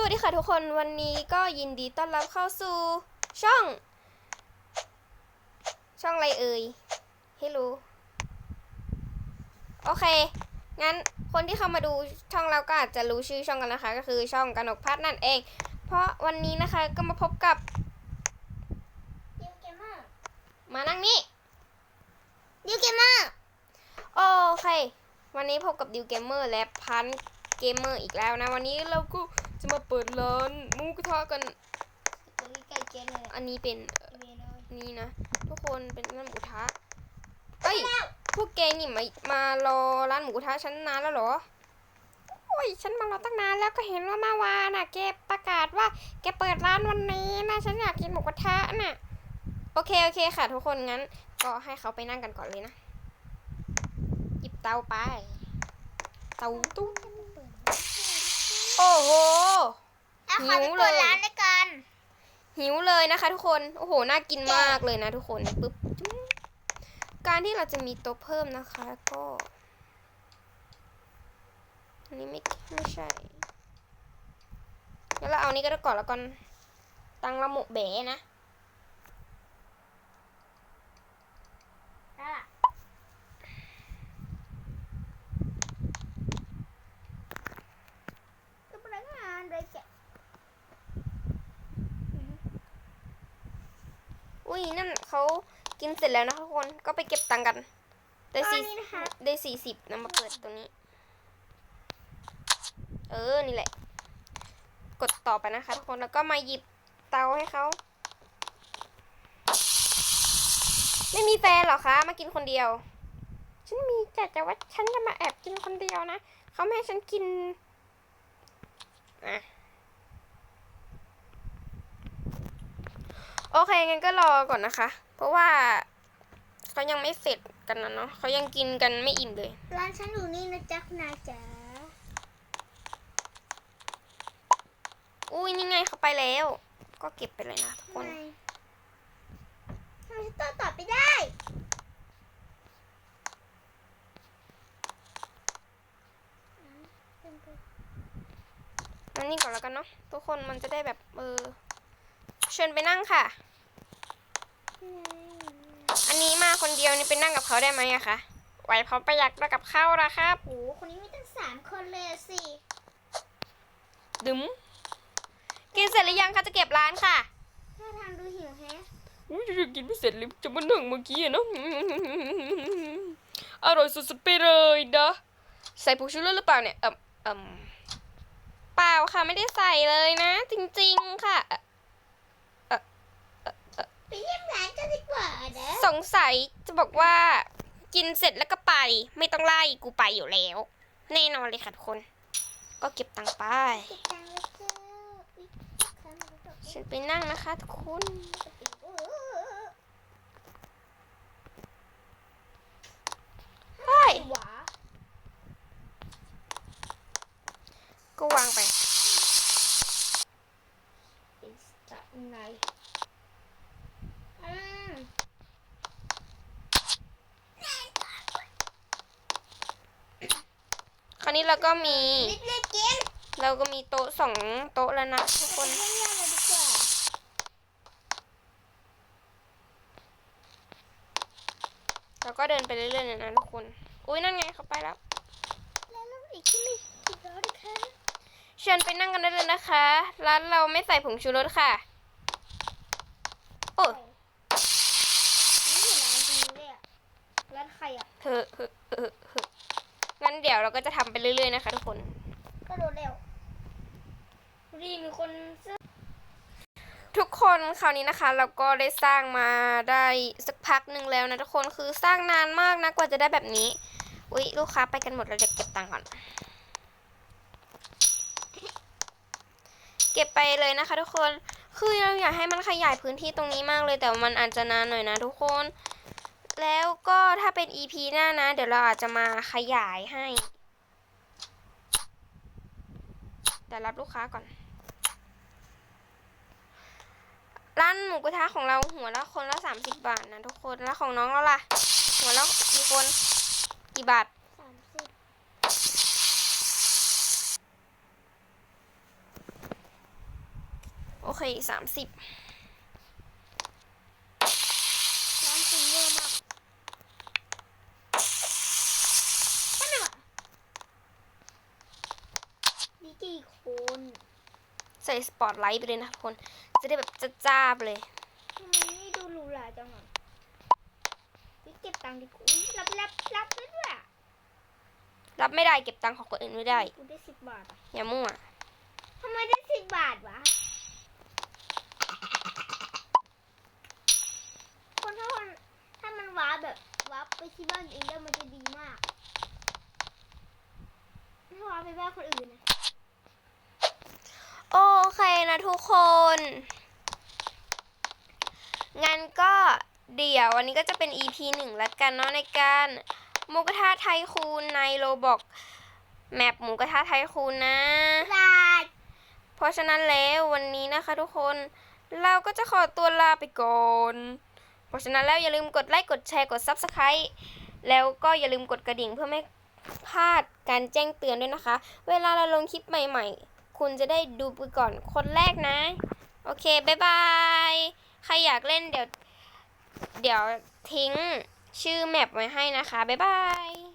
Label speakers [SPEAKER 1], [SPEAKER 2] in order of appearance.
[SPEAKER 1] สวัสดีค่ะทุกคนวันนี้ก็ยินดีต้อนรับเข้าสู่ช่อง ช่องอะไรเอ่ยให้รู้โอเค งั้นคนที่เข้ามาดูช่องเราก็อาจจะรู้ชื่อช่องกันนะคะ ก็คือช่องกนกพัฒน์นั่นเอง เพราะวันนี้นะคะก็มาพบกับ
[SPEAKER 2] ดิวเกมเมอร์
[SPEAKER 1] มานั่งนี่
[SPEAKER 2] ดิวเกมเมอร์
[SPEAKER 1] โอเค วันนี้พบกับดิวเกมเมอร์และพันเกมเมอร์อีกแล้วนะ วันนี้เราก็ จะมาเปิดร้านหมูกระทะกัน
[SPEAKER 2] ตัวนี้ไก่เกนเลย
[SPEAKER 1] อันนี้เป็นเอ่อ
[SPEAKER 2] เมนู
[SPEAKER 1] นี่นะ ทุกคนเป็นร้านหมูกระทะเอ้ยพวกแกนี่มามารอร้านหมูกระทะฉันนานแล้วเหรอโอ้ยฉันมารอตั้งนานแล้วก็เห็นว่าเมื่อวานน่ะแกประกาศว่าแกเปิดร้านวันนี้นะฉันอยากกินหมูกระทะน่ะโอเคโอเคค่ะ ทุกคนงั้น ก็ให้เขาไปนั่งกันก่อนเลยนะหยิบเตาไปเตาตู้โอ้โห
[SPEAKER 2] แล้วเขา
[SPEAKER 1] หิ
[SPEAKER 2] ไป
[SPEAKER 1] วเลย
[SPEAKER 2] เปิดร้านด้วยกัน
[SPEAKER 1] หิวเลยนะคะ ทุกคน โอ้โห น่ากินมากเลยนะทุกคนปึ๊บจุ๊บการที่เราจะมีโต๊ะเพิ่มนะคะ ก็อันนี้ไม่ไม่ใช่ แล้วเราเอานี้ก็ได้ก่อนแล้วกัน ตังละหมกเบ๋นะ
[SPEAKER 2] ก็พนักงานเลยแกะ
[SPEAKER 1] อุ้ยนั่น เขากินเสร็จแล้วนะคะทุกคน ก็ไปเก็บตังค์กัน ได้
[SPEAKER 2] ตอน
[SPEAKER 1] สี่
[SPEAKER 2] นี้นะคะ
[SPEAKER 1] ได้สี่สิบนะมาเปิดตรงนี้ เออ นี่แหละ กดต่อไปนะคะทุกคน แล้วก็มาหยิบเตาให้เขา ไม่มีแฟนเหรอคะ มากินคนเดียว ฉันมีแต่แต่ว่าฉันจะมาแอบกินคนเดียวนะ เขาไม่ให้ฉันกิน อะ โอเคงั้นก็รอก่อนนะคะ เพราะว่าเขายังไม่เสร็จกันนะเนาะเขายังกินกันไม่อิ่มเลย
[SPEAKER 2] ร้านฉันอยู่นี่นะจ๊ะคุณนายจ๋า
[SPEAKER 1] อุ้ยนี่ไงเขาไปแล้ว ก็เก็บไปเลยนะทุกคน
[SPEAKER 2] ทำไมทำไมฉันต่อต่อไปได้อืมเป็นไป
[SPEAKER 1] นั่นนี่ก่อนแล้วกันเนาะทุกคนมันจะได้แบบเออเชิญไปนั่งค่ะ
[SPEAKER 2] ที่ไหน
[SPEAKER 1] อันนี้มาคนเดียวนี่ไปนั่งกับเขาได้ไหมอะคะไหวเพราะประหยัดแล้วกับข้าวนะครับ
[SPEAKER 2] โอ้โหคนนี้มีตั้งสามคนเลยอะสิ
[SPEAKER 1] ดึมกินเสร็จหรือยังคะจะเก็บร้านค่ะ
[SPEAKER 2] ถ้าทางดูหิวแฮะ
[SPEAKER 1] อุ้ยจะกินไม่เสร็จเลยจะมานั่งเมื่อกี้อะเนาะอร่อยสุดๆไปเลยนะใส่ผงชูรสหรือเปล่าเนี่ยเอ่มเอ่มเปล่าค่ะไม่ได้ใส่เลยนะ จริง ๆ ค่ะ
[SPEAKER 2] ไป เยี่ยมร้านกันดีกว่านะ
[SPEAKER 1] สงสัยจะบอกว่า กินเสร็จแล้วก็ไป ไม่ต้องไล่กูไปอยู่แล้ว แน่นอนเลยค่ะทุกคน ก็เก็บตังค์ไป
[SPEAKER 2] เก็บตังค์แล้วเจ้าอุ๊ยข้ามมาแล้ว
[SPEAKER 1] ฉันไปนั่งนะคะทุกคน
[SPEAKER 2] โอ้โห
[SPEAKER 1] เฮ้ย
[SPEAKER 2] หวา
[SPEAKER 1] ก็วางไป
[SPEAKER 2] เป็นสไตล์ไหนอืม
[SPEAKER 1] ค ราวนี้เราก็มี
[SPEAKER 2] รีบเล่นเกม
[SPEAKER 1] เราก็มีโต๊ะสองโต๊ะแล้วนะทุกคน
[SPEAKER 2] เล่นเรื่องอะไรดีกว่า
[SPEAKER 1] เราก็เดินไปเรื่อยๆเลยนะทุกคน อุ้ยนั่นไงเขาไปแล้ว
[SPEAKER 2] แล้วเราอีกที่ไม่กี่ร้อยนะคะ
[SPEAKER 1] เชิญไปนั่งกันได้เลยนะคะ ร้านเราไม่ใส่ผงชูรสค่ะ โอ้
[SPEAKER 2] นี่เห็นร้านจริงเลยอะร้านใครอะ
[SPEAKER 1] เฮ้อเฮ้อเฮ้อเฮ้อ งั้นเดี๋ยวเราก็จะทำไปเรื่อยๆนะคะ ทุกคน
[SPEAKER 2] ก็โดดเร็วรีมีคนเสื้อ
[SPEAKER 1] ทุกคนคราวนี้นะคะเราก็ได้สร้างมาได้สักพักหนึ่งแล้วนะทุกคนคือสร้างนานมากนะกว่าจะได้แบบนี้อุ๊ยลูกค้าไปกันหมดเราจะเก็บตังค์ก่อน เก็บไปเลยนะคะ ทุกคนคือเราอยากให้มันขยายพื้นที่ตรงนี้มากเลยแต่ว่ามันอาจจะนานหน่อยนะทุกคน แล้วก็ถ้าเป็น EP หน้านะ เดี๋ยวเราอาจจะมาขยายให้แต่รับลูกค้าก่อน ร้านหมูกระทะของเราหัวละคนละสามสิบบาทนะทุกคน แล้วของน้องเราล่ะ หัวละกี่คน กี่บาท
[SPEAKER 2] สามสิบ
[SPEAKER 1] โอเคสามสิบ
[SPEAKER 2] ร้านคุณเยอะมากนั่นน่ะมีกี่ คน
[SPEAKER 1] ใส่สปอตไลท์ไปเลยนะทุกคน จะได้แบบจ้าๆไปเลย
[SPEAKER 2] ทำไมไม่ดูหรูหราจังอะนี่เก็บตังค์ดีกว่าอุ๊ยรับรับรับด้วยด้วยอะ
[SPEAKER 1] รับไม่ได้เก็บตังค์ของคนอื่นไม่ได้
[SPEAKER 2] กูได้สิบบาทอะ
[SPEAKER 1] อย่ามั่ว
[SPEAKER 2] ทำไมได้สิบบาทวะ คนถ้าคนถ้ามันว้าร์ปแบบว้าร์ปไปที่บ้านเองได้มันจะดีมากถ้าว้าร์ปไปบ้านคนอื่นนะ
[SPEAKER 1] โอเคนะทุกคน งั้นก็เดี๋ยววันนี้ก็จะเป็น EP หนึ่งละกันเนาะในการหมูกระทะไทยคูณในโลบอกแมปหมูกระทะไทยคูณนะ
[SPEAKER 2] บาท
[SPEAKER 1] เพราะฉะนั้นแล้ววันนี้นะคะทุกคนเราก็จะขอตัวลาไปก่อน เพราะฉะนั้นแล้วอย่าลืมกดไลค์กดแชร์กด Subscribe แล้วก็อย่าลืมกดกระดิ่งเพื่อไม่พลาดการแจ้งเตือนด้วยนะคะ เวลาเราลงคลิปใหม่ ๆ คุณจะได้ดูไปก่อนคนแรกนะ โอเคบายบาย ใครอยากเล่นเดี๋ยว เดี๋ยวทิ้งชื่อแมปไว้ให้นะคะบายบาย